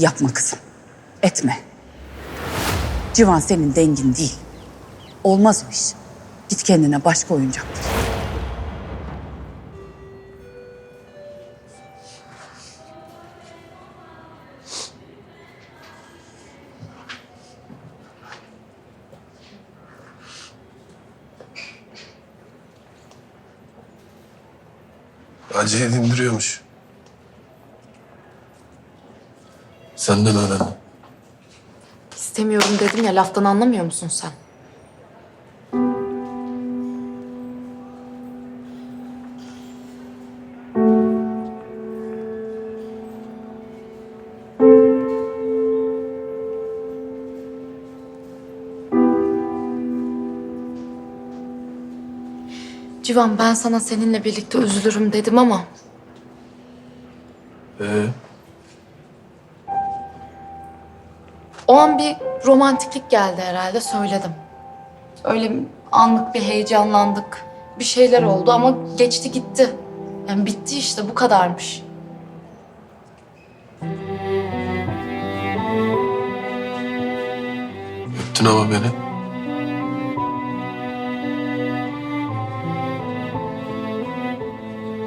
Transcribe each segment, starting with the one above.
Yapma kızım. Etme. Civan senin dengin değil. Olmaz o iş. Git kendine başka oyuncak bul. Acele dindiriyormuş. Senden öğrendim. İstemiyorum dedim ya laftan anlamıyor musun sen? Civan ben sana seninle birlikte üzülürüm dedim ama Ee, O an bir romantiklik geldi herhalde söyledim. Öyle anlık bir heyecanlandık. Bir şeyler oldu ama geçti gitti. Yani bitti işte bu kadarmış. öptün ama beni.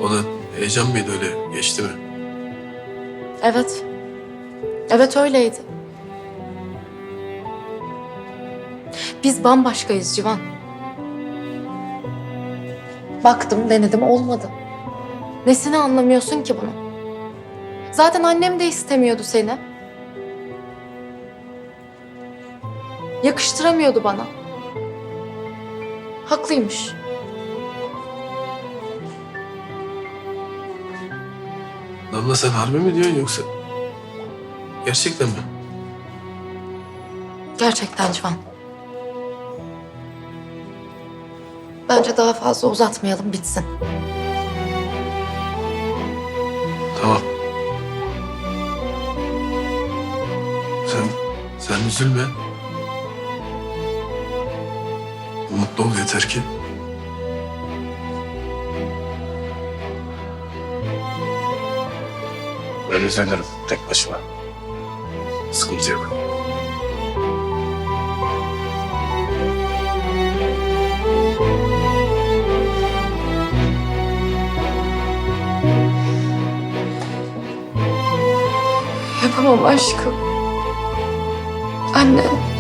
O da heyecan mıydı öyle geçti mi? Evet. Evet öyleydi. Biz bambaşkayız Civan. Baktım, denedim, olmadı. Nesini anlamıyorsun ki bunu? Zaten annem de istemiyordu seni. Yakıştıramıyordu bana. Haklıymış. Damla sen harbi mi diyorsun yoksa? Gerçekten mi? Gerçekten Civan. Bence daha fazla uzatmayalım bitsin. Tamam. Sen, sen üzülme. Mutlu ol yeter ki. Ben üzülürüm tek başıma. Sıkıntı yok. Yapamam aşkım. Anne.